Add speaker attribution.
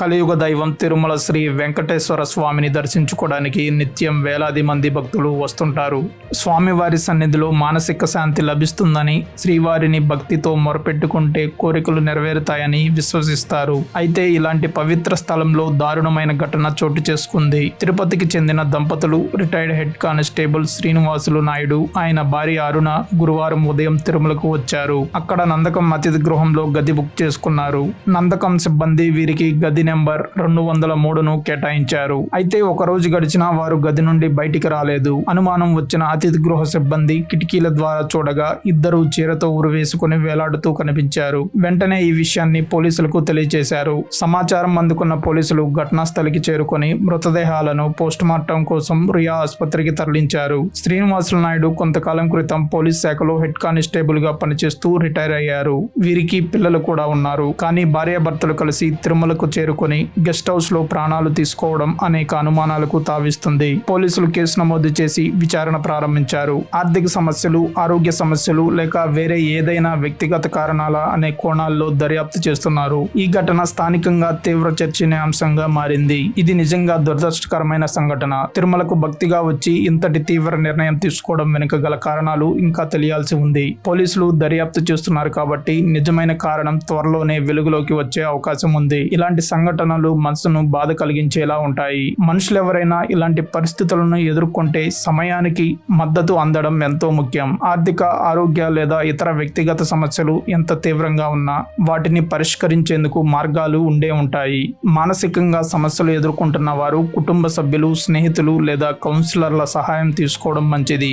Speaker 1: కలియుగ దైవం తిరుమల శ్రీ వెంకటేశ్వర స్వామిని దర్శించుకోవడానికి నిత్యం వేలాది మంది భక్తులు వస్తుంటారు. స్వామివారి సన్నిధిలో మానసిక శాంతి లభిస్తుందని శ్రీవారిని భక్తితో మొరపెట్టుకుంటే కోరికలు నెరవేరుతాయని విశ్వసిస్తారు. అయితే ఇలాంటి పవిత్ర స్థలంలో దారుణమైన ఘటన చోటు చేసుకుంది. తిరుపతికి చెందిన దంపతులు retired head constable Srinivasulu Naidu ఆయన భార్య అరుణ గురువారం ఉదయం తిరుమలకు వచ్చారు. అక్కడ నందకం అతిథి గృహంలో గది బుక్ చేసుకున్నారు. నందకం సిబ్బంది వీరికి గది నెంబర్ రెండు వందల మూడును కేటాయించారు. అయితే ఒక రోజు గడిచినా వారు గది నుండి బయటికి రాలేదు. అనుమానం వచ్చిన అతిథి గృహ సిబ్బంది కిటికీల ద్వారా చూడగా ఇద్దరు చీరతో ఉరివేసుకుని వేలాడుతూ కనిపించారు. వెంటనే ఈ విషయాన్ని పోలీసులకు తెలియజేశారు సమాచారం అందుకున్న పోలీసులు ఘటనా స్థలికి చేరుకొని మృతదేహాలను పోస్టుమార్టం కోసం రియా ఆసుపత్రికి తరలించారు. శ్రీనివాసులు నాయుడు కొంతకాలం క్రితం పోలీస్ శాఖలో హెడ్ కానిస్టేబుల్గా పనిచేస్తూ రిటైర్ అయ్యారు. వీరికి పిల్లలు కూడా ఉన్నారు. కానీ భార్యాభర్తలు కలిసి తిరుమలకు చేరు చేరుకొని గెస్ట్ హౌస్లో ప్రాణాలు తీసుకోవడం అనేక అనుమానాలకు తావిస్తుంది. పోలీసులు కేసు నమోదు చేసి విచారణ ప్రారంభించారు. ఆర్థిక సమస్యలు ఆరోగ్య సమస్యలు లేక వేరే ఏదైనా వ్యక్తిగత కారణాల అనే కోణాల్లో దర్యాప్తు చేస్తున్నారు. ఈ ఘటన స్థానికంగా తీవ్ర చర్చనీయాంశంగా మారింది. ఇది నిజంగా దురదృష్టకరమైన సంఘటన. తిరుమలకు భక్తిగా వచ్చి ఇంతటి తీవ్ర నిర్ణయం తీసుకోవడం వెనుక గల కారణాలు ఇంకా తెలియాల్సి ఉంది. పోలీసులు దర్యాప్తు చేస్తున్నారు కాబట్టి నిజమైన కారణం త్వరలోనే వెలుగులోకి వచ్చే అవకాశం ఉంది. ఇలాంటి సంఘటనలు మనసును బాధ కలిగించేలా ఉంటాయి. మనుషులు ఎవరైనా ఇలాంటి పరిస్థితులను ఎదుర్కొంటే సమయానికి మద్దతు అందడం ఎంతో ముఖ్యం. ఆర్థిక ఆరోగ్య లేదా ఇతర వ్యక్తిగత సమస్యలు ఎంత తీవ్రంగా ఉన్నా వాటిని పరిష్కరించేందుకు మార్గాలు ఉండే ఉంటాయి. మానసికంగా సమస్యలు ఎదుర్కొంటున్న వారు కుటుంబ సభ్యులు స్నేహితులు లేదా కౌన్సిలర్ల సహాయం తీసుకోవడం మంచిది.